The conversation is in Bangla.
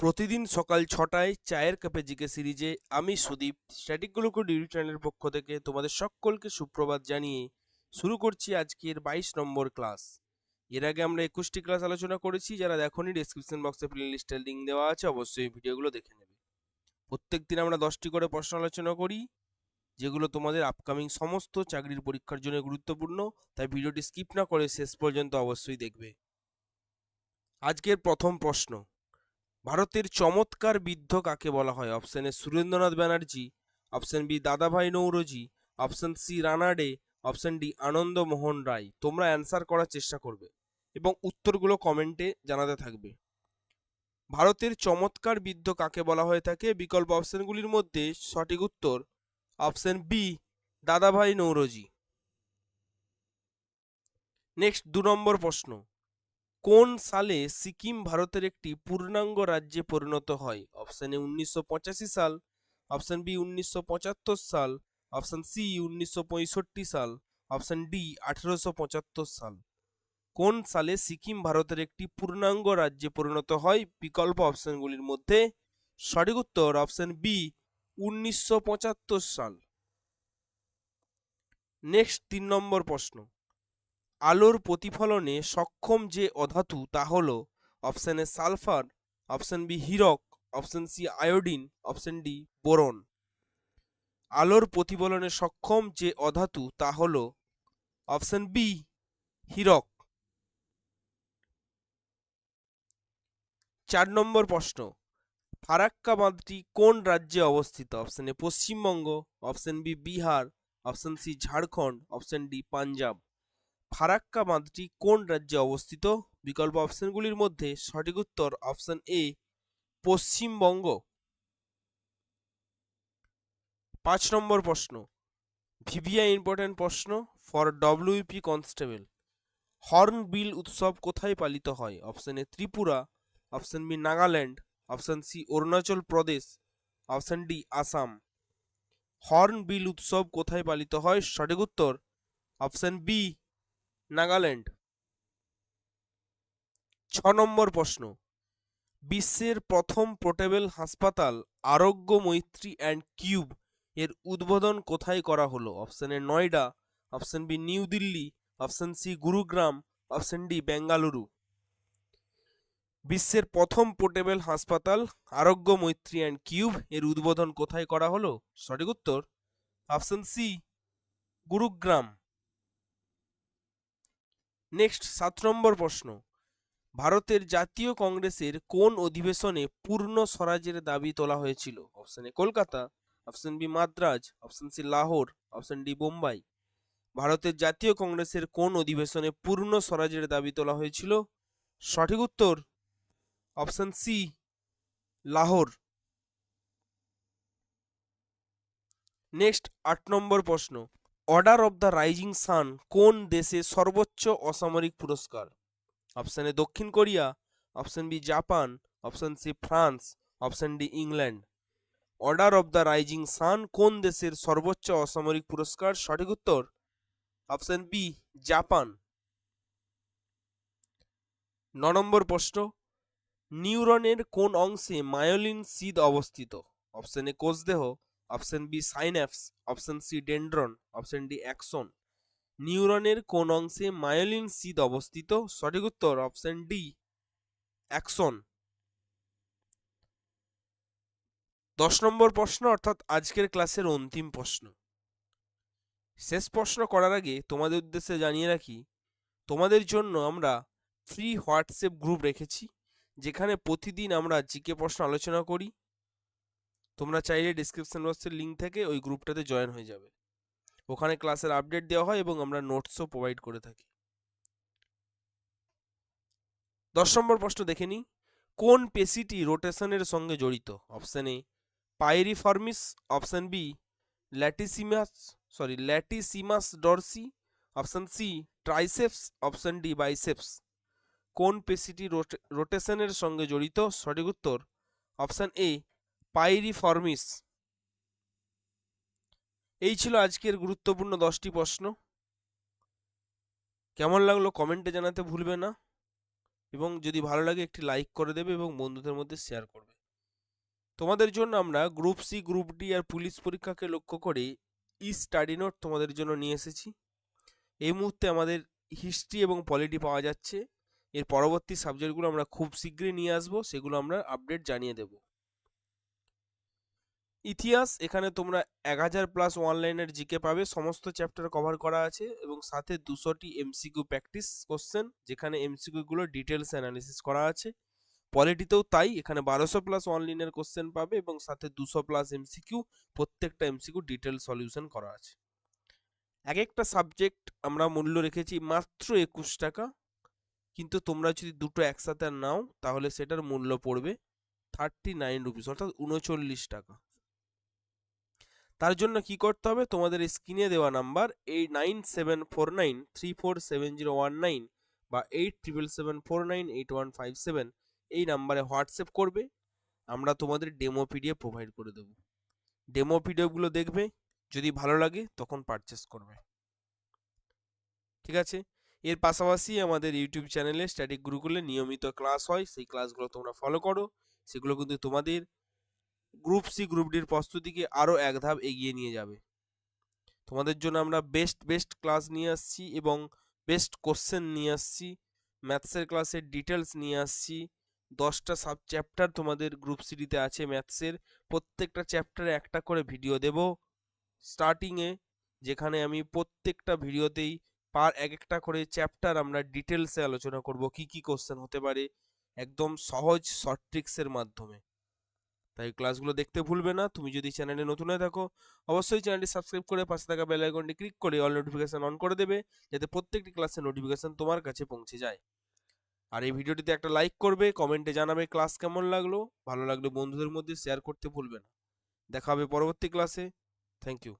প্রতিদিন সকাল ছটায় চায়ের কাপে জিকে সিরিজে আমি সুদীপ স্ট্যাটিক স্ট্যাটিকগুলোকে ইউটিউব চ্যানেলের পক্ষ থেকে তোমাদের সকলকে সুপ্রভাত জানিয়ে শুরু করছি আজকের বাইশ নম্বর ক্লাস। এর আগে আমরা একুশটি ক্লাস আলোচনা করেছি, যারা দেখোনি ডেসক্রিপশন বক্সে প্লে লিস্টের লিঙ্ক দেওয়া আছে, অবশ্যই ভিডিওগুলো দেখে নেবে। প্রত্যেক দিন আমরা দশটি করে প্রশ্ন আলোচনা করি, যেগুলো তোমাদের আপকামিং সমস্ত চাকরির পরীক্ষার জন্য গুরুত্বপূর্ণ, তাই ভিডিওটি স্কিপ না করে শেষ পর্যন্ত অবশ্যই দেখবে। আজকের প্রথম প্রশ্ন ভারতের চমৎকার বৃদ্ধ কাকে বলা হয়? Option A Surendranath Banerjee option B Dadabhai Naoroji option C Ranade option D Ananda Mohan Roy. তোমরা অ্যান্সার করার চেষ্টা করবে এবং উত্তরগুলো কমেন্টে জানাতে থাকবে। ভারতের চমৎকার বৃদ্ধ কাকে বলা হয়ে থাকে? বিকল্প অপশনগুলির মধ্যে সঠিক উত্তর option B Dadabhai Naoroji. Next দু নম্বর প্রশ্ন। কোন সালে সিকিম ভারতের একটি পূর্ণাঙ্গ রাজ্যে পরিণত হয়? অপশন এ উনিশশো পঁচাশি সাল অপশন বি উনিশশো পঁচাত্তর সাল অপশন সি উনিশশো পঁয়ষট্টি সাল অপশন ডি আঠেরোশো পঁচাত্তর সাল। কোন সালে সিকিম ভারতের একটি পূর্ণাঙ্গ রাজ্যে পরিণত হয়? বিকল্প অপশনগুলির মধ্যে সঠিক উত্তর অপশন বি উনিশশো পঁচাত্তর সাল। নেক্সট তিন নম্বর প্রশ্ন। আলোর প্রতিফলনে সক্ষম যে অধাতু তা হল option A sulphur, option B Hirak, option C iodine, option D boron. আলোর প্রতিফলনে সক্ষম যে অধাতু তা হল অপশন বি হিরক। চার নম্বর প্রশ্ন ফারাক্কা বাঁধটি কোন রাজ্যে অবস্থিত? Option A Paschimbanga, option B Bihar, option C Jharkhand, option D Punjab. Farakka বাঁধটি কোন রাজ্যে অবস্থিত? বিকল্প অপশনগুলির মধ্যে সঠিক উত্তর অপশন এ, পশ্চিমবঙ্গ। পাঁচ নম্বর প্রশ্ন। ভিভিআই ইম্পর্টেন্ট প্রশ্ন ফর ডব্লিউপি কনস্টেবল। হর্নবিল উৎসব কোথায় পালিত হয়? Option A, Tripura. Option B, Nagaland. Option C, Arunachal Pradesh. Option D, Assam. Hornbill উৎসব কোথায় পালিত হয়? সঠিক উত্তর অপশন বি নাগাল্যান্ড। ছ নম্বর প্রশ্ন। বিশ্বের প্রথম পোর্টেবল হাসপাতাল আরোগ্য মৈত্রী অ্যান্ড কিউব এর উদ্বোধন কোথায় করা হলো? Option A Noida, option B New Delhi, option C Gurugram, option D Bengaluru. বিশ্বের প্রথম পোর্টেবল হাসপাতাল আরোগ্য মৈত্রী অ্যান্ড কিউব এর উদ্বোধন কোথায় করা হলো? সঠিক উত্তর, অপশন সি গুরুগ্রাম। নেক্সট, সাত নম্বর প্রশ্ন। ভারতের জাতীয় কংগ্রেসের কোন অধিবেশনে পূর্ণ স্বরাজের দাবি তোলা হয়েছিল? Option A Kolkata option B Madras option C Lahore option D Bombay. ভারতের জাতীয় কংগ্রেসের কোন অধিবেশনে পূর্ণ স্বরাজের দাবি তোলা হয়েছিল? সঠিক উত্তর অপশন সি লাহোর। নেক্সট, আট নম্বর প্রশ্ন। Order of the Rising Sun কোন দেশে সর্বোচ্চ অসামরিক পুরস্কার? অপশন এ দক্ষিণ Korea, option B Japan, option C France, option D England. Order of the Rising Sun কোন দেশের সর্বোচ্চ অসামরিক পুরস্কার? সঠিক উত্তর, অপশন বি জাপান। ন নম্বর প্রশ্ন, নিউরনের কোন অংশে মায়োলিন সিদ অবস্থিত? Option A কোষদেহ option B synapse, option C dendron, option D axon নিউরনের কোন অংশে মায়োলিন সিদ অবস্থিত? সঠিক উত্তর অপশন ডি অ্যাক্সন দশ নম্বর প্রশ্ন, অর্থাৎ আজকের ক্লাসের অন্তিম প্রশ্ন। শেষ প্রশ্ন করার আগে তোমাদের উদ্দেশ্যে জানিয়ে রাখি, তোমাদের জন্য আমরা ফ্রি হোয়াটসঅ্যাপ গ্রুপ রেখেছি, যেখানে প্রতিদিন আমরা জিকে প্রশ্ন আলোচনা করি। তোমরা চাইলে ডিসক্রিপশন বক্সের লিঙ্ক থেকে ওই গ্রুপটাতে জয়েন হয়ে যাবে। ওখানে ক্লাসের আপডেট দেওয়া হয় এবং আমরা নোটসও প্রোভাইড করে থাকি। দশ নম্বর প্রশ্ন দেখে নিই। কোন পেশিটি রোটেশনের সঙ্গে জড়িত? Option A piriformis option B latissimus sorry latissimus dorsi option C triceps option D biceps কোন পেশিটি রোটেশনের সঙ্গে জড়িত? সঠিক উত্তর অপশান এ পাইরিফর্মিস। এই ছিল আজকের গুরুত্বপূর্ণ দশটি প্রশ্ন। কেমন লাগল কমেন্টে জানাতে ভুলবে না। এবং যদি ভালো লাগে একটি লাইক করে দেবে এবং বন্ধুদের মধ্যে শেয়ার করবে। তোমাদের জন্য আমরা গ্রুপ সি, গ্রুপ ডি আর পুলিশ পরীক্ষাকে লক্ষ্য করে ই স্টাডি নোট তোমাদের জন্য নিয়ে এসেছি। এই মুহূর্তে আমাদের হিস্ট্রি এবং পলিটি পাওয়া যাচ্ছে। এর পরবর্তী সাবজেক্টগুলো আমরা খুব শীঘ্রই নিয়ে আসব, সেগুলো আমরা আপডেট জানিয়ে দেব। ইতিহাস, এখানে তোমরা এক হাজার প্লাস অনলাইনের জিকে পাবে। সমস্ত চ্যাপ্টার কভার করা আছে এবং সাথে দুশোটি এমসিকিউ প্র্যাকটিস কোশ্চেন যেখানে এমসিকিউগুলো ডিটেলস অ্যানালিসিস করা আছে। পলিটিতেও তাই, এখানে বারোশো প্লাস অনলাইনের কোশ্চেন পাবে এবং সাথে দুশো প্লাস এমসিকিউ প্রত্যেকটা এমসিকিউ ডিটেল সলিউশন করা আছে। এক একটা সাবজেক্ট আমরা মূল্য রেখেছি মাত্র একুশ টাকা, কিন্তু তোমরা যদি দুটো একসাথে নাও, তাহলে সেটার মূল্য পড়বে থার্টি নাইন রুপিস অর্থাৎ উনচল্লিশ টাকা। তার জন্য কি করতে হবে? তোমাদের স্ক্রিনে দেওয়া নাম্বার এই nine seven four nine three four seven zero one nine বা eight triple seven four nine eight one five seven এই নাম্বারে হোয়াটসঅ্যাপ করবে। আমরা তোমাদের ডেমো পিডিএফ প্রোভাইড করে দেবো। ডেমো পিডিএফগুলো দেখবে, যদি ভালো লাগে তখন পারচেস করবে। ঠিক আছে? এর পাশাপাশি আমাদের ইউটিউব চ্যানেলে স্ট্যাটিক গুরুকুলে নিয়মিত ক্লাস হয়। সেই ক্লাসগুলো তোমরা ফলো করো। সেগুলো কিন্তু তোমাদের গ্রুপ সি, গ্রুপ ডির প্রস্তুতিকে আরও এক ধাপ এগিয়ে নিয়ে যাবে। তোমাদের জন্য আমরা বেস্ট বেস্ট ক্লাস নিয়ে আসছি এবং বেস্ট কোশ্চেন নিয়ে আসছি ম্যাথসের ক্লাসের ডিটেলস নিয়ে আসছি। দশটা সাব চ্যাপ্টার তোমাদের গ্রুপ সিডিতে আছে ম্যাথসের প্রত্যেকটা চ্যাপ্টারে একটা করে ভিডিও দেব। স্টার্টিংয়ে যেখানে আমি প্রত্যেকটা ভিডিওতেই পার এক একটা করে চ্যাপ্টার আমরা ডিটেলসে আলোচনা করব, কি কি কোশ্চেন হতে পারে। একদম সহজ শর্ট ট্রিক্সের মাধ্যমে। তাই ক্লাসগুলো দেখতে ভুলবে না। তুমি যদি চ্যানেলে নতুন হয়ে থাকো, অবশ্যই চ্যানেলটি সাবস্ক্রাইব করে পাশে থাকা বেল আইকনটি ক্লিক করে অল নোটিফিকেশান অন করে দেবে, যাতে প্রত্যেকটি ক্লাসের নোটিফিকেশান তোমার কাছে পৌঁছে যায়। আর এই ভিডিওটিতে একটা লাইক করবে কমেন্টে জানাবে ক্লাস কেমন লাগল। ভালো লাগলে বন্ধুদের মধ্যে শেয়ার করতে ভুলবে না। দেখা হবে পরবর্তী ক্লাসে থ্যাংক ইউ